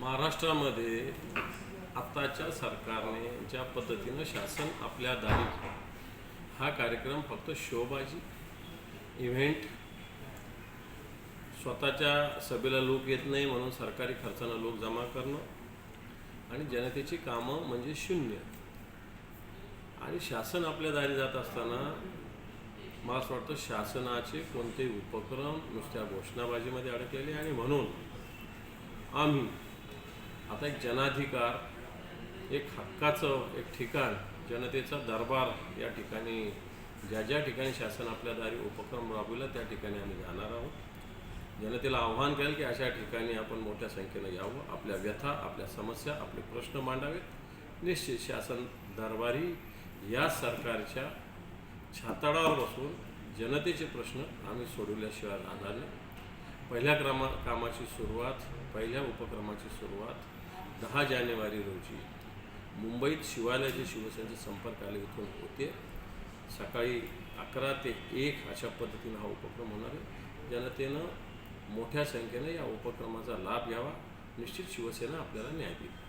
महाराष्ट्रामध्ये आत्ताच्या सरकारने ज्या पद्धतीनं शासन आपल्या दारी हा कार्यक्रम फक्त शोबाजी इव्हेंट. स्वतःच्या सभेला लोक येत नाही म्हणून सरकारी खर्चानं लोक जमा करणं आणि जनतेची कामं म्हणजे शून्य. आणि शासन आपल्या दारी जात असताना मला असं वाटतं शासनाचे कोणतेही उपक्रम नुसत्या घोषणाबाजीमध्ये अडकलेले आणि म्हणून आम्ही आता एक जनाधिकार एक हक्काचं एक ठिकाण जनतेचा दरबार या ठिकाणी ज्या ज्या ठिकाणी शासन आपल्या दारी उपक्रम राबविला त्या ठिकाणी आम्ही जाणार आहोत. जनतेला आव्हान करेल की अशा ठिकाणी आपण मोठ्या संख्येनं यावं. आपल्या व्यथा आपल्या समस्या आपले प्रश्न मांडावेत. निश्चित शासन दरबारी या सरकारच्या छाताडावर बसून जनतेचे प्रश्न आम्ही सोडवल्याशिवाय राहणार नाही. पहिल्या क्रमा कामाची सुरुवात पहिल्या उपक्रमाची सुरुवात दहा जानेवारी रोजी मुंबईत शिवालयाचे शिवसेनेचे संपर्क आले इथून होते. सकाळी अकरा ते एक अशा पद्धतीनं हा उपक्रम होणार आहे. जनतेनं मोठ्या संख्येनं या उपक्रमाचा लाभ घ्यावा. निश्चित शिवसेना आपल्याला न्याय देईल.